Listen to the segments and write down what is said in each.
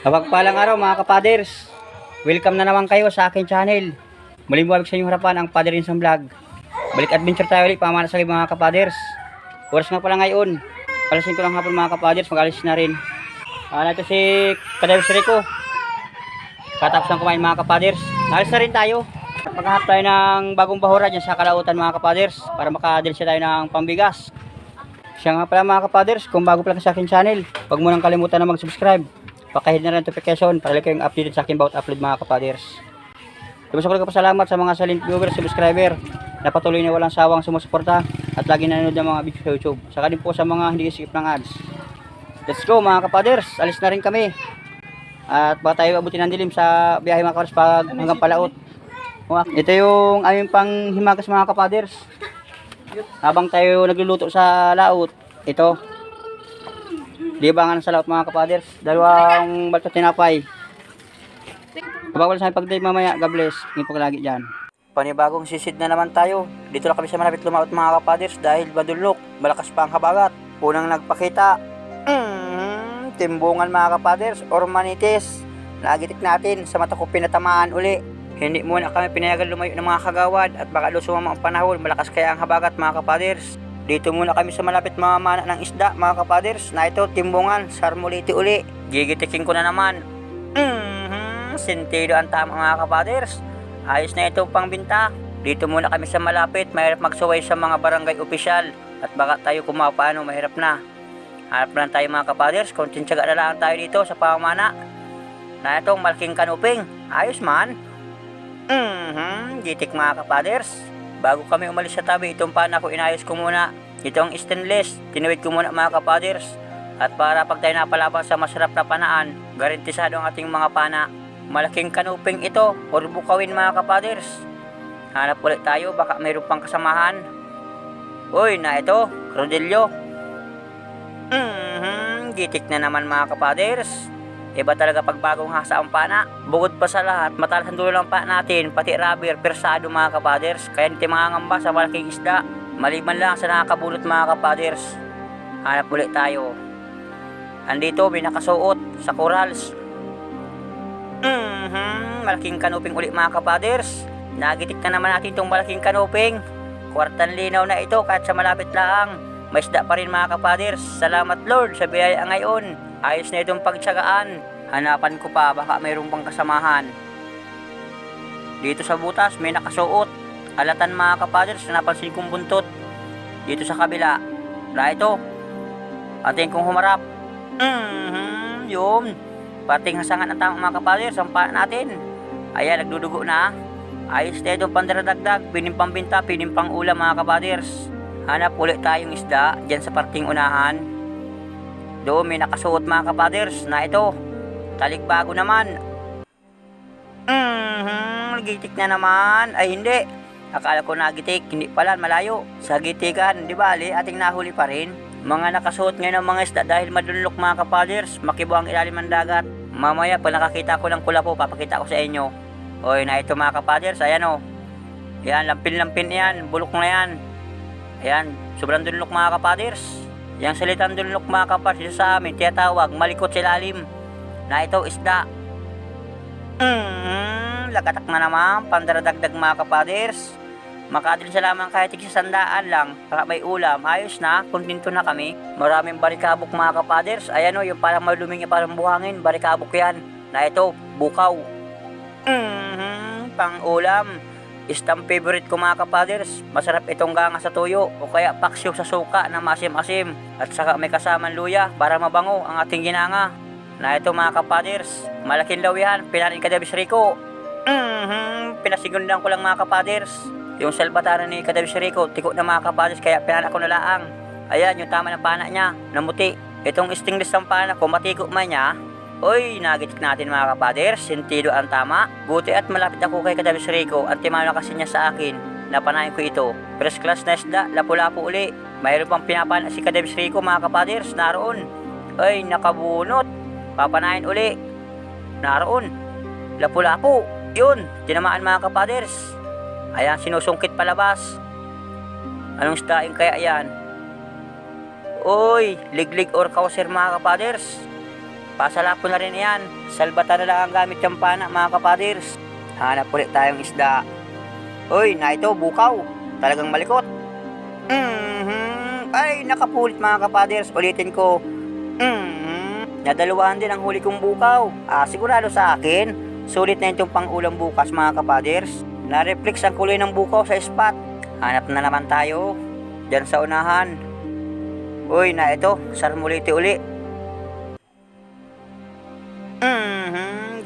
Kapagpalang araw mga kapaders. Welcome na naman kayo sa aking channel. Muling buwabig sa inyong harapan ang Father Insan Vlog. Balik adventure tayo ulit pamana sa mga kapaders. Oras nga pala ngayon. Alasin ko lang hapon mga kapaders. Mag-alis na rin. Ah, na ito si Kadayos Rico. Katapos ng kumain mga kapaders. Alis na rin tayo. Maghahanap tayo ng bagong bahura dyan sa kalautan mga kapaders. Para makadilsa tayo ng pambigas. Siya nga pala mga kapaders, kung bago pala ka sa akin channel, huwag mo nang kalimutan na mag-subscribe. Pakahit na rin notification para lagi kayong updated sa akin about upload mga kapaders. Lubos ako nagpasalamat sa mga silent viewers, subscriber na patuloy na walang sawang sumusuporta at lagi nanonood ng mga video sa YouTube. Saka din po sa mga hindi skip ng ads. Let's go mga kapaders, alis na rin kami. At baka tayo abutin ng dilim sa biyahe mga kapaders pag hanggang palaot. Ito yung aming panghimagas mga kapaders. Habang tayo nagluluto sa laot, ito. Libangan sa laot mga kapaders. Dalawang balto tinapay. Kabawal sa pagday mamaya, God bless. Hindi po lagi dyan. Panibagong sisid na naman tayo. Dito na kami sa malapit lumaot mga kapaders dahil badulok, malakas pa ang habagat. Unang nagpakita, mm, timbungan mga kapaders or manitis. Nagitik natin sa mata ko pinatamaan uli. Hindi muna kami pinayagan lumayo ng mga kagawad at baka sumama ang panahon, malakas kaya ang habagat mga kapaders. Dito muna kami sa malapit mamamana ng isda mga kapaders na ito timbungan, sarmuliti uli. Gigitikin ko na naman. Mhm, sentido ang tama mga kapaders. Ayos na ito pang binta. Dito muna kami sa malapit, mahirap magsuway sa mga barangay opisyal at baka tayo kumapano, mahirap na. Harap na tayo mga kapaders, konting tiyaga na lang tayo dito sa pamamana. Na itong malaking kanuping, ayos man. Mhm, gitik mga kapaders. Bago kami umalis sa tabi, itong pana ko inayos ko muna. Itong stainless, tinuwid ko muna mga kapaders. At para pag tayo napalaban sa masarap na panaan, garantisado ang ating mga pana. Malaking kanuping ito, or bukawin mga kapaders. Hanap ulit tayo, baka mayroon pang kasamahan. Uy, na ito, Rodelio. Mhm, gitik na naman mga kapaders. Iba talaga pag bagong hasa ang pana. Bukod pa sa lahat, matalas ang dulo ng pa natin, pati rubber, persado mga kapaders. Kaya hindi mangangamba sa malaking isda. Maliban lang sa nakakabulot mga kapaders. Hanap ulit tayo. Andito, may nakasuot sa corals. Mhm, malaking kanuping ulit mga kapaders. Nagitik na naman natin itong malaking kanuping. Kwartan linaw na ito kahit sa malapit lang. May isda pa rin mga kapaders. Salamat Lord sa biyaya ngayon. Ayos na itong pagtsagaan. Hanapan ko pa baka mayroong pang kasamahan. Dito sa butas may nakasuot. Alatan mga kapaders na napansin kong buntot. Dito sa kabila. Na ito. Ating kong humarap. Mhm, yun. Pating hasangan ang tama mga kapaders. Pa natin. Ayan, nagdudugo na. Ayos na itong pandaradagdag. Pinimpang binta, pinimpang ulam mga kapaders. Hanap ulit tayong isda dyan sa parting unahan. Doon may nakasuot mga kapaders na ito. Talikbago naman. Mhm, gitik na naman. Ay hindi. Akala ko nagitik, hindi pala, malayo. Sa gitikan, di bali, ating nahuli pa rin. Mga nakasuot ngayon ng mga isda dahil madulok mga kapaders, makibo ang ilalim ng dagat. Mamaya, pag nakakita ko ng kulapo, papakita ko sa inyo. Oy, na ito mga kapaders, ayan o. Yan, lampin-lampin yan, bulok na yan. Ayan, sobrang dunlok mga kapaders. Yang salitang dunlok mga kapaders sa amin, tiyatawag, malikot sa ilalim. Na ito, isda. Mm, lagatak na naman, pandaradagdag mga kapaders. Makadil sa lamang kahit sa sandaan lang, para may ulam, ayos na, kontento na kami. Maraming barikabok mga kapaders. Ayan o, yung parang maluming yung parang buhangin, barikabok yan. Na ito, bukaw. Mhm, pang ulam. Isang favorite ko mga kapaders. Masarap itong ganga sa tuyo o kaya paksyo sa suka na masim-asim. At saka may kasamang luya para mabango ang ating ginanga. Na ito mga kapaders, malaking lawihan, pinarin ka Davis Rico. Mhm, pinasigundan ko lang mga kapaders. Yung salbatara ni Kadavis Rico, tiko na mga kapaders kaya pinana ko na laang. Ayan, yung tama ng pana niya, namuti. Itong stingless ng pana ko, matiko man niya, Uy, nagitik natin mga kapaders, sentido ang tama. Buti at malapit ako kay Kadavis Rico at timano kasi niya sa akin. Napanayin ko ito. First class na isda, lapu-lapu uli. Mayroon pang pinapana si Kadavis Rico mga kapaders, naroon. Ay, nakabunot. Papanayin uli. Naroon. Lapu-lapu. Yun, tinamaan mga kapaders. Ayan, sinusungkit palabas. Anong isdaing kaya yan? Uy, liglig or kauser mga kapaders. Pasalapo na rin yan. Salbata na lang ang gamit yung pana mga kapaders. Hanap ulit tayong isda. Uy, na ito, bukaw. Talagang malikot. Mhm. Ay, nakapulit mga kapaders. Ulitin ko. Mhm. Nadalawahan din ang huli kong bukaw. Ah, sigurado sa akin. Sulit na itong pang-ulam bukas mga kapaders. Na-reflex ang kulay ng bukaw sa spot. Hanap na naman tayo. Diyan sa unahan. Uy, na ito. Sarmuliti uli.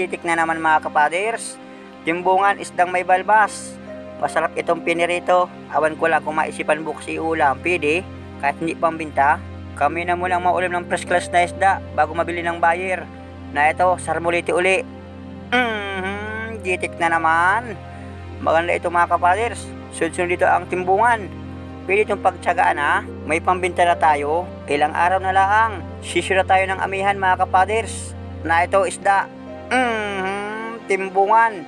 Gitik na naman mga kapaders. Timbungan isdang may balbas. Masarap itong pinirito. Awan ko lang kung maisipan bukas ulam. Pwede, kahit hindi pambinta. Kami na munang maulam ng first class na isda bago mabili ng buyer. Na ito, sarmuliti uli. Mhm, gitik na naman. Maganda ito mga kapaders. Sunod-sunod dito ang timbungan. Pwede itong pagtsagaan ha. May pambinta na tayo. Ilang araw na lang. Sisira tayo ng amihan mga kapaders. Na ito isda. Mhm, timbungan.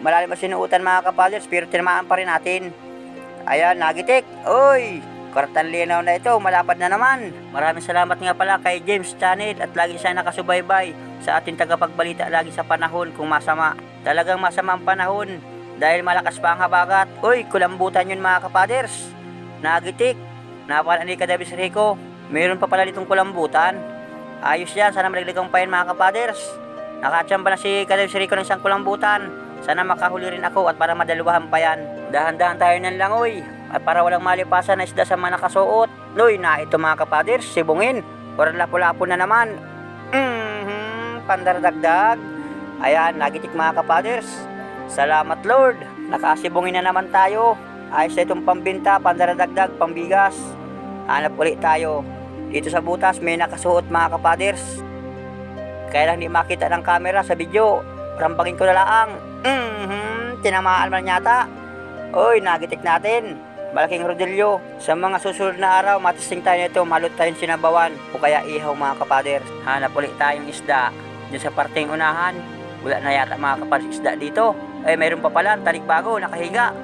Malalim ang sinuutan mga kapaders pero tinamaan pa rin natin. Ayan, nagitik. Uy, kartan linaw na ito. Malapad na naman. Maraming salamat nga pala kay James Channel at lagi siya nakasubaybay sa ating tagapagbalita lagi sa panahon kung masama. Talagang masama ang panahon dahil malakas pa ang habagat. Uy, kulambutan yun mga kapaders. Nagitik. Napala ni Kadabis Rico. Mayroon pa pala ditong kulambutan. Ayos yan. Sana malaglagang pa yan mga kapaders. Nakachamba na si Kadabis Rico ng isang kulambutan. Sana makahuli rin ako at para madaluwahan pa yan. Dahan-dahan tayo ng langoy. At para walang malipasan na isda sa mga nakasuot. Noy, na ito mga kapaders, sibungin. Or lapo-lapo na naman. Mhm, pandaradagdag. Ayan, nagitik mga kapaders. Salamat Lord. Nakasibungin na naman tayo. Ayos na itong pambinta, pandaradagdag, pambigas. Hanap ulit tayo. Dito sa butas may nakasuot mga kapaders. Kaya lang di makita ng camera sa video. Rambangin ko na lang. Mhm, tinamaan man yata. Uy, nagitik natin. Malaking rodilyo. Sa mga susunod na araw, matisting tayo nito, malot tayong sinabawan o kaya ihaw mga kapader. Hanap ulit tayong isda. Diyan sa parteng unahan, wala na yata mga kapader isda dito. Eh, mayroon pa pala, tarik bago, nakahiga.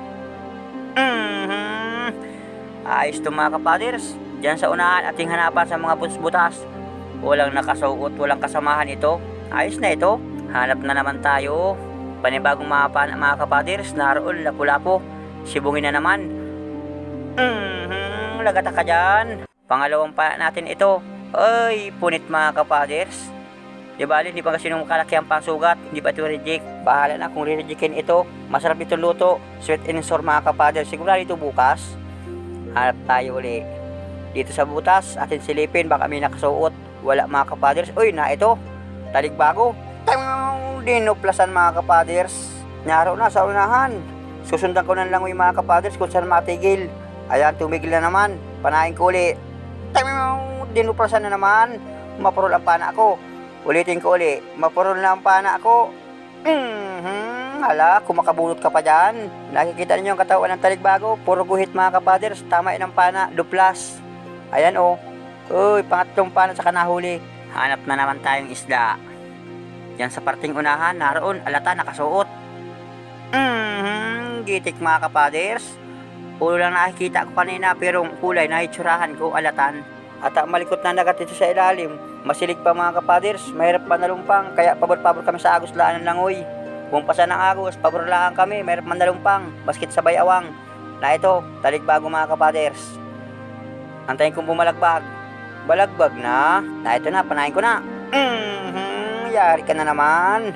Mhm. Ayos to mga kapaders. Diyan sa unahan ating hanapan sa mga butas. Walang nakasuot, walang kasamahan ito. Ayos na ito. Hanap na naman tayo. Panibagong mga, pan- mga kapaders, naroon, lapu-lapo. Sibungin na naman. Mhm, lagata ka dyan. Pangalawang pa natin ito. Ay, punit mga kapaders. Di bali, hindi pa kasi nung kalaki ang pangsugat, hindi pa ito reject. Bahala na kung re-rejectin ito. Masarap itong luto. Sweet and sour mga kapaders. Siguro ito bukas. Hanap tayo uli. Dito sa butas, atin silipin, baka may nakasuot. Wala mga kapaders. Uy, na ito. Talig bago. Tang! Dinoplasan mga kapaders. Nyaro na sa unahan. Susundan ko na lang yung mga kapaders kung saan matigil. Ayan, tumigil na naman. Panahin ko uli. Tang! Dinoplasan na naman. Mapurol ang pana ako. Ulitin ko uli. Mapurol na ang pana ako. Mhm. Hala, kung makabunot ka pa dyan. Nakikita ninyo ang katawan ng taligbago. Puro guhit mga kapaders. Tama ng pana. Duplas. Ayan oh. Uy, pangatlong pana sa kanahuli. Hanap na naman tayong isda. Yan sa parting unahan, naroon, alata, nakasuot. Mhm, gitik mga kapaders. Ulo lang nakikita ko kanina pero ang kulay na hitsurahan ko alatan. At ang malikot na nagat dito sa ilalim, masilig pa mga kapaders, mahirap pa nalumpang, kaya pabor-pabor kami sa agos laan ng langoy. Kung pasa ng agos, pabor lang kami, mahirap man nalumpang, baskit sabay awang. Na ito, taligbago mga kapaders. Antayin kong bumalagbag. Balagbag na. Na ito na, panahin ko na. Mhm, yari ka na naman.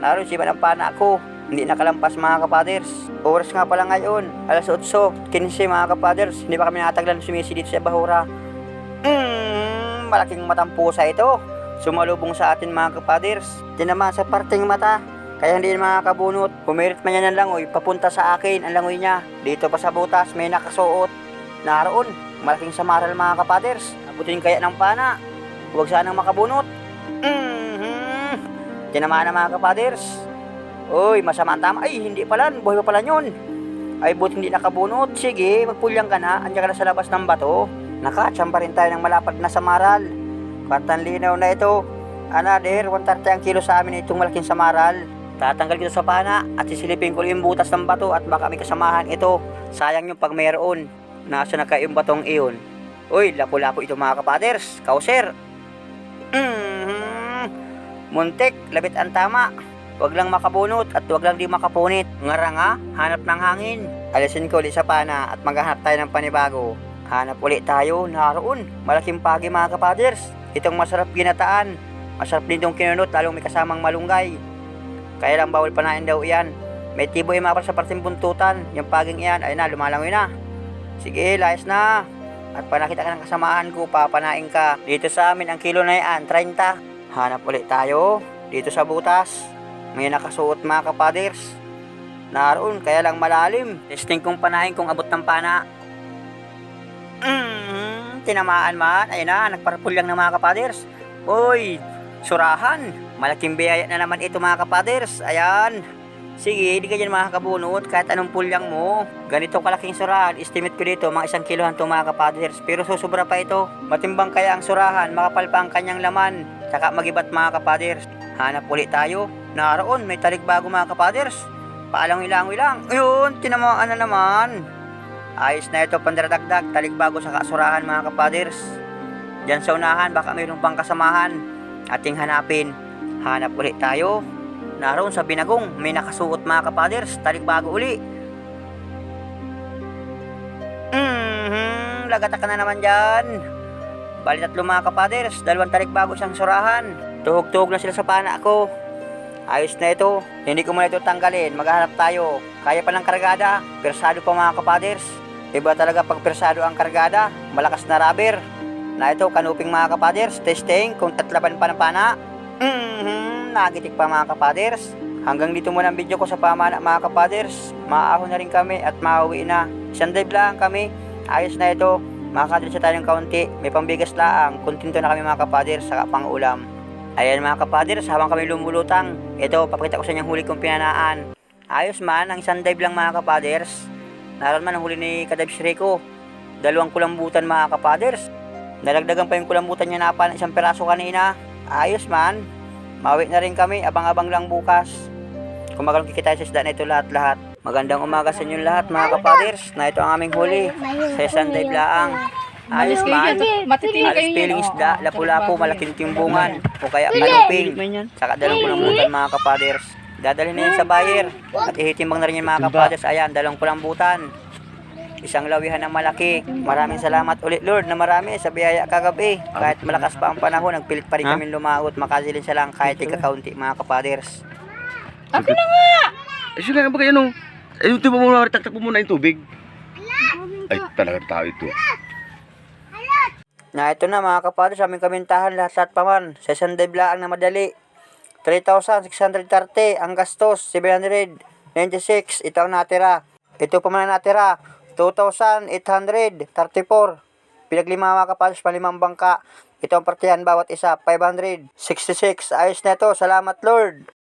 Naroon si ng pana ako. Hindi nakalampas mga kapaders. Oras nga pala ngayon. Alas 8, 15 mga kapaders. Hindi pa kami nataglan sumisi dito sa Bahura. Mm, malaking matang ito. Sumalubong sa atin mga kapaders. Tinama sa parting mata. Kaya hindi makakabunot. Pumirit man yan ng langoy, papunta sa akin ang langoy niya. Dito pa sa butas, may nakasuot. Naroon, malaking samaral mga kapaders. Abutin kaya ng pana. Huwag sanang makabunot. Mhm. Tinamaan na mga kapaders. Uy, masama ang tama. Ay, hindi pala. Buhay pa pala yun. Ay, buti hindi nakabunot. Sige, magpulyang ka na. Andiyan ka na sa labas ng bato. Nakachamba rin tayo ng malapad na samaral. Kwartang linaw na ito. Another, 130 ang kilo sa amin itong malaking samaral. Tatanggal ko sa pana at sisilipin ko yung butas ng bato at baka may kasamahan ito. Sayang yung pag mayroon. Nasa na kayo yung batong iyon. Uy, lapo-lapo ito mga kapaders. Kauser. Mhm. Muntik, labit ang tama. Huwag lang makabunot at huwag lang di makapunit. Ngara nga, hanap ng hangin. Alisin ko ulit sa pana at maghanap tayo ng panibago. Hanap ulit tayo, naroon. Malaking pagi mga kapaders. Itong masarap ginataan. Masarap din itong kinunot, lalong may kasamang malunggay. Kaya lang bawal panain daw yan. May tiboy mapal sa parting buntutan. Yung paging iyan, ay na, lumalangoy na. Sige, layas na. At panakita ka ng kasamaan ko, papanain ka. Dito sa amin, ang kilo na yan, 30. Hanap ulit tayo. Dito sa butas. May nakasuot mga kapaders. Naroon, kaya lang malalim. Testing kong panahin kung abot ng pana. Mm, tinamaan man. Ayun na, nagparapul lang ng mga kapaders. Uy, surahan. Malaking biyaya na naman ito mga kapaders. Ayan. Sige, hindi ka dyan makakabunot kahit anong pulyang mo. Ganito kalaking surahan. Estimate ko dito, mga isang kilohan itong mga kapaders. Pero susubra pa ito. Matimbang kaya ang surahan, makapal pa ang kanyang laman. Saka magibat mga kapaders. Hanap ulit tayo. Naroon, may talikbago mga kapaders. Paalang ilang ilang. Ayun, tinamaan na naman. Ayos na ito, pandaradagdag. Talikbago sa kasurahan mga kapaders. Diyan sa unahan, baka mayroon pang kasamahan. Ating hanapin. Hanap ulit tayo. Naroon sa binagong, may nakasuot mga kapaders. Talikbago uli. Mhm, lagata ka na naman dyan. Bali tatlo mga kapaders, dalawang talikbago siyang surahan. Tuhog-tuhog na sila sa pana ko. Ayos na ito. Hindi ko muna ito tanggalin. Maghahanap tayo. Kaya pa ng kargada. Persado pa mga kapaders. Iba talaga pag persado ang kargada. Malakas na rubber. Na ito, kanuping mga kapaders. Testing kung tatlaban pa ng pana. Nagitik pa mga kapaders. Hanggang dito muna ang video ko sa pamana mga kapaders. Maahon na rin kami at mauwi na. Isang dive lang kami. Ayos na ito. Makakadrin sa tayong kaunti. May pambigas laang. Kontento na kami mga kapaders. Saka pang ulam. Ayan mga kapaders, habang kami lumulutang. Ito, papakita ko sa inyo huli kong pinanaan. Ayos man, ang isang dive lang mga kapaders. Naroon man ang huli ni Kadive Shreko. Dalawang kulambutan mga kapaders. Nalagdagan pa yung kulambutan niya na pa ng isang peraso kanina. Ayos man. Mawi na rin kami, abang-abang lang bukas. Kumagalong kikita sa isda na ito lahat-lahat. Magandang umaga sa inyo lahat mga kapaders. Na ito ang aming huli. Sa isang dive laang. Ayos man. Alas kayo piling isda, lapu-lapu, malaking timbungan, o kaya kanuping, saka dalawang kulambutan mga kapaders. Dadalhin na yan sa buyer, at ihitimbang na rin yan mga kapaders. Ayan, dalawang kulambutan. Isang lawihan ng malaki. Maraming salamat ulit Lord na marami sa biyaya kagabi. Kahit malakas pa ang panahon, nagpilit pa rin kami lumaot. Makasilin siya lang kahit ikakaunti mga kapaders. Akin na nga! Eh, sila nga ba kayo nung... Eh, yung tiba mo na, taktak mo muna yung tubig. Ay, talaga tao ito. Na ito na mga kapaders, aming kamintahan lahat-lahat pa man. Sa isang dive lang na madali. 3,630 ang gastos, 796. Ito ang natira. Ito pa man ang natira. 2,834. Pinaglima mga kapaders, palimang bangka. Ito ang partihan bawat isa, 566. Ayos na ito. Salamat Lord.